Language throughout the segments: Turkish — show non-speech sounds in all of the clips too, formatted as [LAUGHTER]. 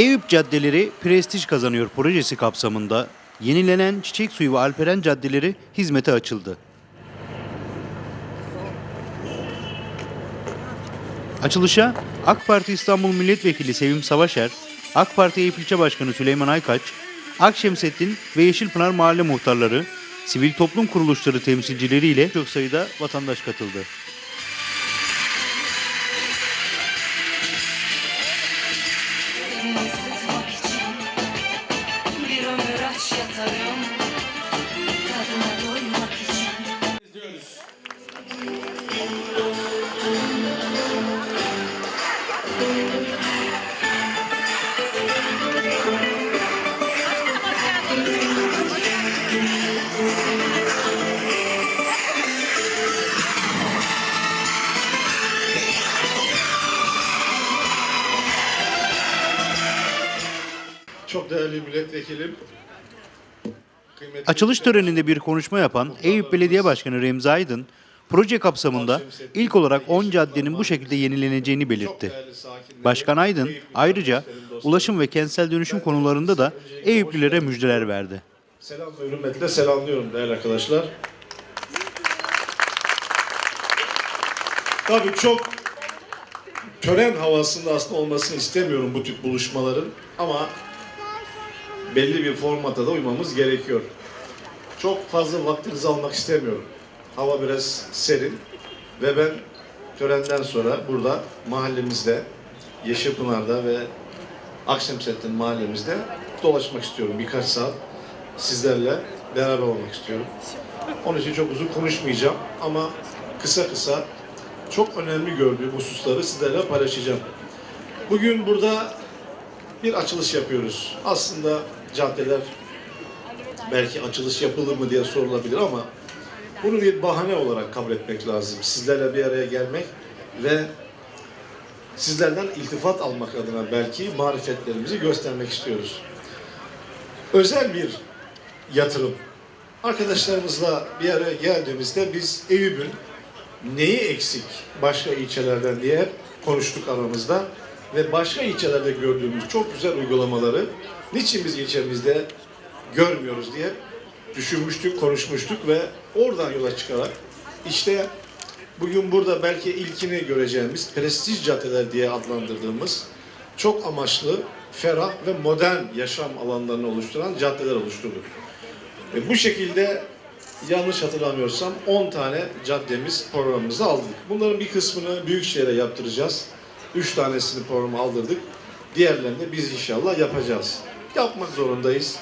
Eyüp caddeleri prestij kazanıyor projesi kapsamında yenilenen Çiçek Suyu ve Alperen caddeleri hizmete açıldı. Açılışa AK Parti İstanbul Milletvekili Sevim Savaşer, AK Parti Eyüp İlçe Başkanı Süleyman Aykaç, Akşemsettin ve Yeşilpınar Mahalle Muhtarları, sivil toplum kuruluşları temsilcileriyle çok sayıda vatandaş katıldı. Milletvekilim. Açılış töreninde bir konuşma yapan Eyüp Belediye Başkanı Remzi Aydın, proje kapsamında ilk olarak 10 caddenin bu şekilde yenileneceğini belirtti. Başkan Aydın ayrıca ulaşım ve kentsel dönüşüm konularında da Eyüplülere müjdeler verdi. Selam ve hürmetle selamlıyorum değerli arkadaşlar. Tabii çok tören havasında aslında olmasını istemiyorum bu tip buluşmaların ama belli bir formata da uymamız gerekiyor. Çok fazla vaktinizi almak istemiyorum. Hava biraz serin ve ben törenden sonra burada mahallemizde, Yeşilpınar'da ve Akşemsettin mahallemizde dolaşmak istiyorum birkaç saat. Sizlerle beraber olmak istiyorum. Onun için çok uzun konuşmayacağım ama kısa kısa çok önemli gördüğüm hususları sizlerle paylaşacağım. Bugün burada bir açılış yapıyoruz. Aslında caddeler belki açılış yapılır mı diye sorulabilir ama bunu bir bahane olarak kabul etmek lazım. Sizlerle bir araya gelmek ve sizlerden iltifat almak adına belki marifetlerimizi göstermek istiyoruz. Özel bir yatırım. Arkadaşlarımızla bir araya geldiğimizde biz Eyüp'ün neyi eksik başka ilçelerden diye konuştuk aramızda ve başka ilçelerde gördüğümüz çok güzel uygulamaları niçin biz ilçemizde görmüyoruz diye düşünmüştük, konuşmuştuk ve oradan yola çıkarak işte bugün burada belki ilkini göreceğimiz prestij caddeler diye adlandırdığımız çok amaçlı, ferah ve modern yaşam alanlarını oluşturan caddeler oluşturduk. Ve bu şekilde yanlış hatırlamıyorsam 10 tane caddemiz programımıza aldık. Bunların bir kısmını Büyükşehir'e yaptıracağız. 3 tanesini programa aldırdık. Diğerlerini de biz inşallah yapacağız. Yapmak zorundayız.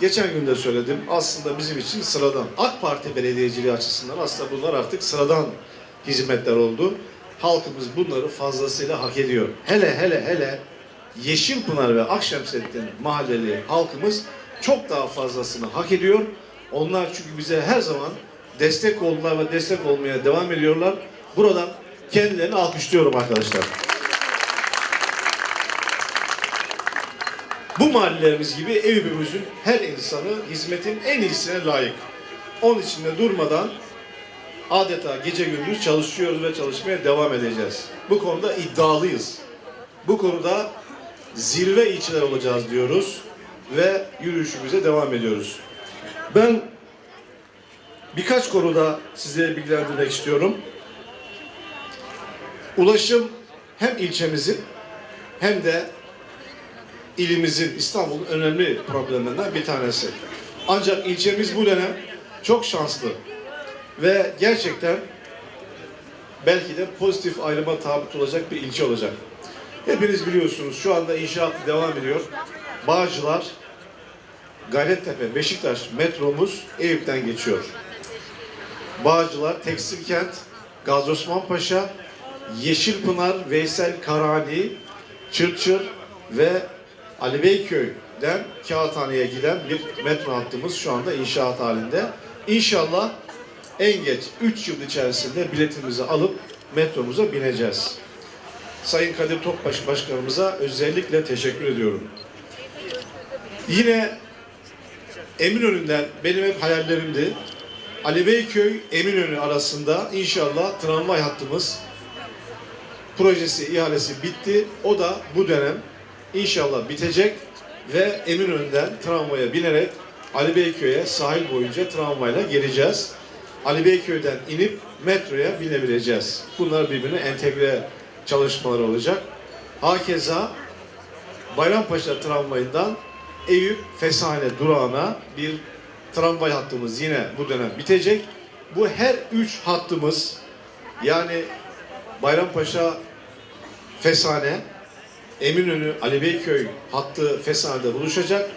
Geçen gün de söyledim. Aslında bizim için sıradan. AK Parti belediyeciliği açısından aslında bunlar artık sıradan hizmetler oldu. Halkımız bunları fazlasıyla hak ediyor. Hele hele hele Yeşilpınar ve Akşemsettin mahalleli halkımız çok daha fazlasını hak ediyor. Onlar çünkü bize her zaman destek oldular ve destek olmaya devam ediyorlar. Buradan kendilerini alkışlıyorum arkadaşlar. Bu mahallelerimiz gibi Eyüp'ümüzün her insanı hizmetin en iyisine layık. Onun için de durmadan adeta gece gündüz çalışıyoruz ve çalışmaya devam edeceğiz. Bu konuda iddialıyız. Bu konuda zirve ilçeler olacağız diyoruz ve yürüyüşümüze devam ediyoruz. Ben birkaç konuda sizleri bilgilendirmek istiyorum. Ulaşım hem ilçemizin hem de ilimizin, İstanbul'un önemli problemlerinden bir tanesi. Ancak ilçemiz bu dönem çok şanslı ve gerçekten belki de pozitif ayrıma tabi tutulacak bir ilçe olacak. Hepiniz biliyorsunuz şu anda inşaat devam ediyor. Bağcılar, Gayrettepe, Beşiktaş metromuz Eyüp'ten geçiyor. Bağcılar, Tekstilkent, Gazi Osman Paşa, Yeşilpınar, Veysel Karani, Çırçır ve Ali Beyköy'den Kağıthane'ye giden bir metro hattımız şu anda inşaat halinde. İnşallah en geç 3 yıl içerisinde biletimizi alıp metromuza bineceğiz. Sayın Kadir Topbaş Başkanımıza özellikle teşekkür ediyorum. Yine Eminönü'nden benim hep hayallerimdi. Ali Beyköy Eminönü arasında inşallah tramvay hattımız projesi, ihalesi bitti. O da bu dönem inşallah bitecek ve Eminönü'nden tramvaya binerek Ali Beyköy'e sahil boyunca tramvayla geleceğiz. Ali Beyköy'den inip metroya binebileceğiz. Bunlar birbirine entegre çalışmalar olacak. Hakeza Bayrampaşa tramvayından Eyüp Fesane durağına bir tramvay hattımız yine bu dönem bitecek. Bu her üç hattımız yani Bayrampaşa Fesane, Eminönü Ali Beyköy hattı Fesane'de buluşacak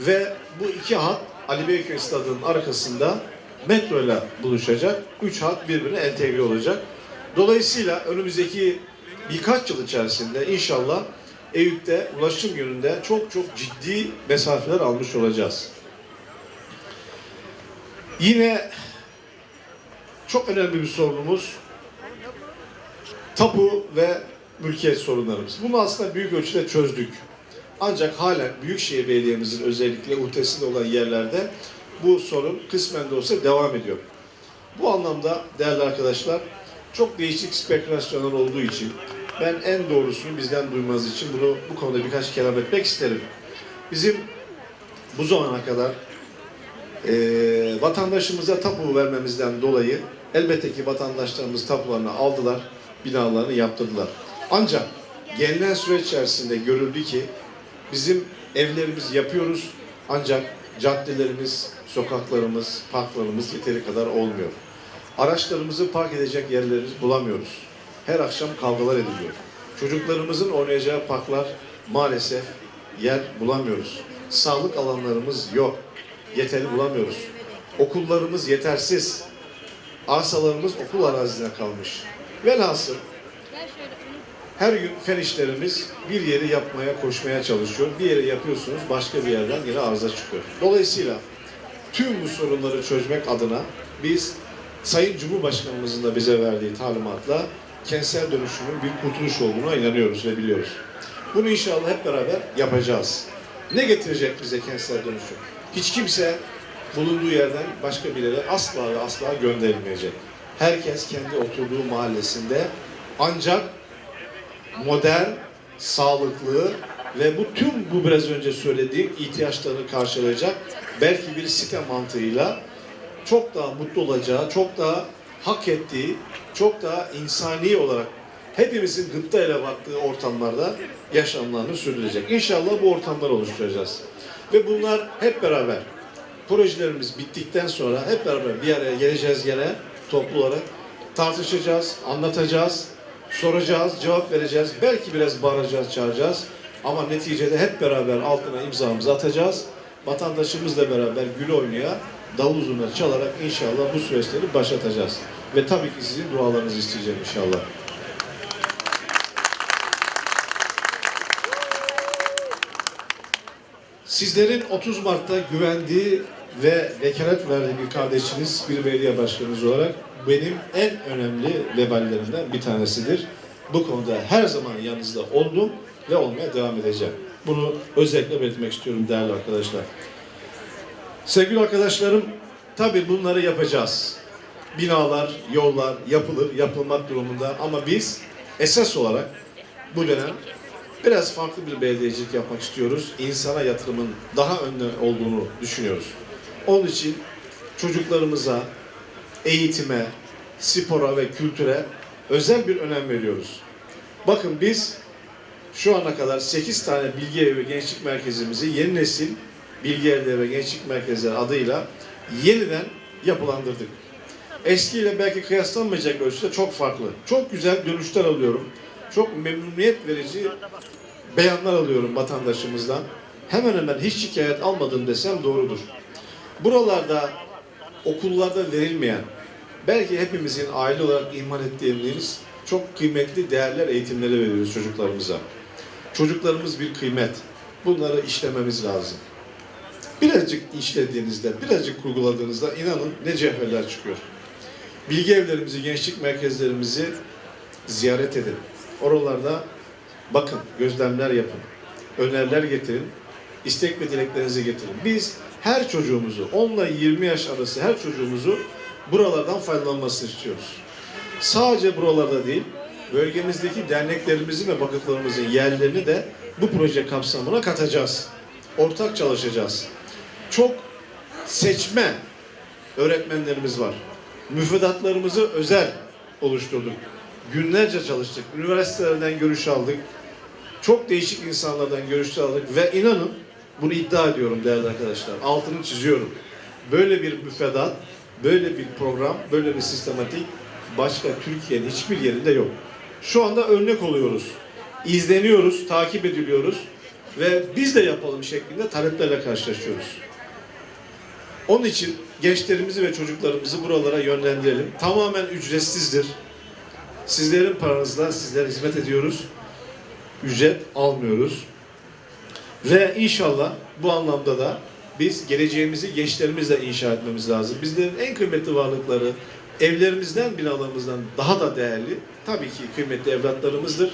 ve bu iki hat Ali Beyköy stadının arkasında metro ile buluşacak. Üç hat birbirine entegre olacak. Dolayısıyla önümüzdeki birkaç yıl içerisinde inşallah Eyüp'te ulaşım yönünde çok çok ciddi mesafeler almış olacağız. Yine çok önemli bir sorunumuz tapu ve mülkiyet sorunlarımız. Bunu aslında büyük ölçüde çözdük. Ancak halen Büyükşehir Belediye'mizin özellikle uhdesinde olan yerlerde bu sorun kısmen de olsa devam ediyor. Bu anlamda değerli arkadaşlar çok değişik spekülasyonlar olduğu için ben en doğrusunu bizden duymanız için bunu bu konuda birkaç kelam etmek isterim. Bizim bu zamana kadar eee vatandaşımıza tapu vermemizden dolayı elbette ki vatandaşlarımız tapularını aldılar, binalarını yaptırdılar. Ancak gelinen süreç içerisinde görüldü ki bizim evlerimizi yapıyoruz ancak caddelerimiz, sokaklarımız, parklarımız yeteri kadar olmuyor. Araçlarımızı park edecek yerlerimizi bulamıyoruz. Her akşam kavgalar ediliyor. Çocuklarımızın oynayacağı parklar maalesef yer bulamıyoruz. Sağlık alanlarımız yok. Yeteri bulamıyoruz. Okullarımız yetersiz. Arsalarımız okul arazisine kalmış. Velhasıl her gün fen işlerimiz bir yeri yapmaya, koşmaya çalışıyor. Bir yeri yapıyorsunuz, başka bir yerden yine arıza çıkıyor. Dolayısıyla tüm bu sorunları çözmek adına biz Sayın Cumhurbaşkanımızın da bize verdiği talimatla kentsel dönüşümün bir kurtuluş olduğuna inanıyoruz ve biliyoruz. Bunu inşallah hep beraber yapacağız. Ne getirecek bize kentsel dönüşüm? Hiç kimse bulunduğu yerden başka bir yere asla ve asla gönderilmeyecek. Herkes kendi oturduğu mahallesinde ancak modern, sağlıklı ve bu tüm bu biraz önce söylediğim ihtiyaçlarını karşılayacak belki bir site mantığıyla çok daha mutlu olacağı, çok daha hak ettiği, çok daha insani olarak hepimizin gıpta ile baktığı ortamlarda yaşamlarını sürdürecek. İnşallah bu ortamlar oluşturacağız. Ve bunlar hep beraber projelerimiz bittikten sonra hep beraber bir araya geleceğiz gene toplu olarak tartışacağız, anlatacağız, soracağız, cevap vereceğiz. Belki biraz bağıracağız, çağıracağız. Ama neticede hep beraber altına imzamızı atacağız. Vatandaşımızla beraber gül oynaya, davul zurna çalarak inşallah bu süreçleri başlatacağız. Ve tabii ki sizin dualarınızı isteyeceğim inşallah. Sizlerin 30 Mart'ta güvendiği ve vekalet verdiği bir kardeşiniz, bir belediye başkanınız olarak benim en önemli veballerimden bir tanesidir. Bu konuda her zaman yanınızda oldum ve olmaya devam edeceğim. Bunu özellikle belirtmek istiyorum değerli arkadaşlar. Sevgili arkadaşlarım, tabii bunları yapacağız. Binalar, yollar yapılır, yapılmak durumunda ama biz esas olarak bu dönem biraz farklı bir belediyecilik yapmak istiyoruz. İnsana yatırımın daha önde olduğunu düşünüyoruz. Onun için çocuklarımıza, eğitime, spora ve kültüre özel bir önem veriyoruz. Bakın biz şu ana kadar 8 tane bilgi evi ve gençlik merkezimizi yeni nesil bilgi evleri ve gençlik merkezleri adıyla yeniden yapılandırdık. Eskiyle belki kıyaslanmayacak ölçüde çok farklı. Çok güzel dönüşler alıyorum. Çok memnuniyet verici beyanlar alıyorum vatandaşımızdan. Hemen hemen hiç şikayet almadım desem doğrudur. Buralarda okullarda verilmeyen, belki hepimizin aile olarak iman ettiğimiz çok kıymetli değerler eğitimleri veriyoruz çocuklarımıza. Çocuklarımız bir kıymet. Bunları işlememiz lazım. Birazcık işlediğinizde, birazcık kurguladığınızda inanın ne cevherler çıkıyor. Bilgi evlerimizi, gençlik merkezlerimizi ziyaret edin. Oralarda bakın, gözlemler yapın, öneriler getirin, istek ve dileklerinizi getirin. Biz her çocuğumuzu, 10 ile 20 yaş arası her çocuğumuzu buralardan faydalanmasını istiyoruz. Sadece buralarda değil, bölgemizdeki derneklerimizin ve vakıflarımızın yerlerini de bu proje kapsamına katacağız. Ortak çalışacağız. Çok seçme öğretmenlerimiz var. Müfredatlarımızı özel oluşturduk. Günlerce çalıştık. Üniversitelerden görüş aldık. Çok değişik insanlardan görüşler aldık ve inanın bunu iddia ediyorum değerli arkadaşlar. Altını çiziyorum. Böyle bir müfredat, böyle bir program, böyle bir sistematik başka Türkiye'nin hiçbir yerinde yok. Şu anda örnek oluyoruz. İzleniyoruz, takip ediliyoruz ve biz de yapalım şeklinde taleplerle karşılaşıyoruz. Onun için gençlerimizi ve çocuklarımızı buralara yönlendirelim. Tamamen ücretsizdir. Sizlerin paranızla sizlere hizmet ediyoruz. Ücret almıyoruz. Ve inşallah bu anlamda da biz geleceğimizi gençlerimizle inşa etmemiz lazım. Bizlerin en kıymetli varlıkları evlerimizden, binalarımızdan daha da değerli tabii ki kıymetli evlatlarımızdır.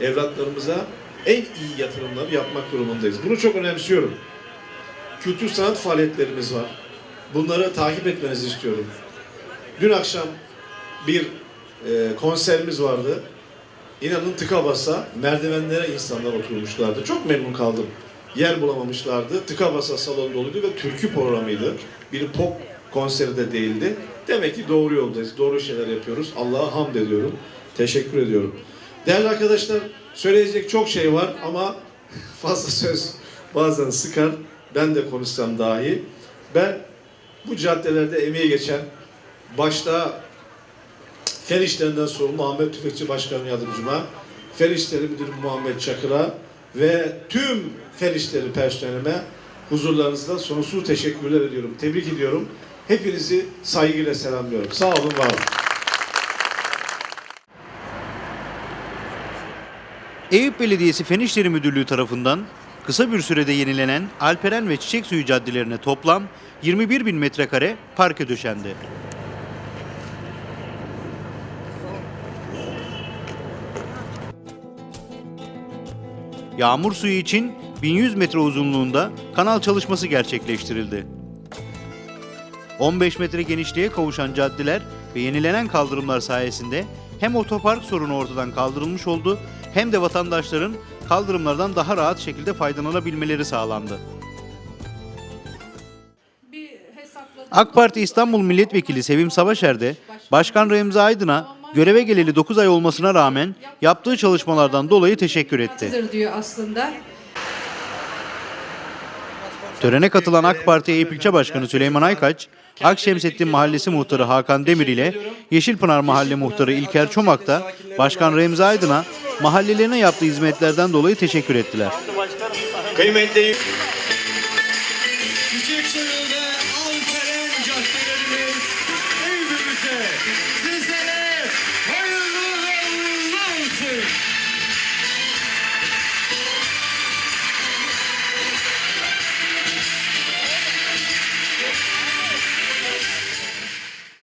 Evlatlarımıza en iyi yatırımları yapmak durumundayız. Bunu çok önemsiyorum. Kültür sanat faaliyetlerimiz var. Bunları takip etmenizi istiyorum. Dün akşam bir e, konserimiz vardı. İnanın tıka basa merdivenlere insanlar oturmuşlardı. Çok memnun kaldım. Yer bulamamışlardı. Tıka basa salon doluydu ve türkü programıydı. Bir pop konseri de değildi. Demek ki doğru yoldayız. Doğru şeyler yapıyoruz. Allah'a hamd ediyorum. Teşekkür ediyorum. Değerli arkadaşlar söyleyecek çok şey var ama [LAUGHS] fazla söz bazen sıkar. Ben de konuşsam dahi. Ben bu caddelerde emeği geçen başta Fen İşlerinden sorumlu Muhammed Tüfekçi Başkanı Yardımcıma, Fen İşleri Müdürü Muhammed Çakır'a ve tüm Fen İşleri personelime huzurlarınızda sonsuz teşekkürler ediyorum. Tebrik ediyorum. Hepinizi saygıyla selamlıyorum. Sağ olun, var olun. Eyüp Belediyesi Fen İşleri Müdürlüğü tarafından kısa bir sürede yenilenen Alperen ve Çiçek Suyu caddelerine toplam 21 bin metrekare parke döşendi. Yağmur suyu için 1100 metre uzunluğunda kanal çalışması gerçekleştirildi. 15 metre genişliğe kavuşan caddeler ve yenilenen kaldırımlar sayesinde hem otopark sorunu ortadan kaldırılmış oldu hem de vatandaşların kaldırımlardan daha rahat şekilde faydalanabilmeleri sağlandı. AK Parti İstanbul Milletvekili Sevim Savaşer de Başkan Remzi Aydın'a göreve geleli 9 ay olmasına rağmen yaptığı çalışmalardan dolayı teşekkür etti. Diyor aslında. Törene katılan AK Parti Eyüp İlçe Başkanı Süleyman Aykaç, Akşemsettin Mahallesi Muhtarı Hakan Demir ile Yeşilpınar Mahalle Muhtarı İlker Çomak da Başkan Remzi Aydın'a mahallelerine yaptığı hizmetlerden dolayı teşekkür ettiler. Kıymetli Küçük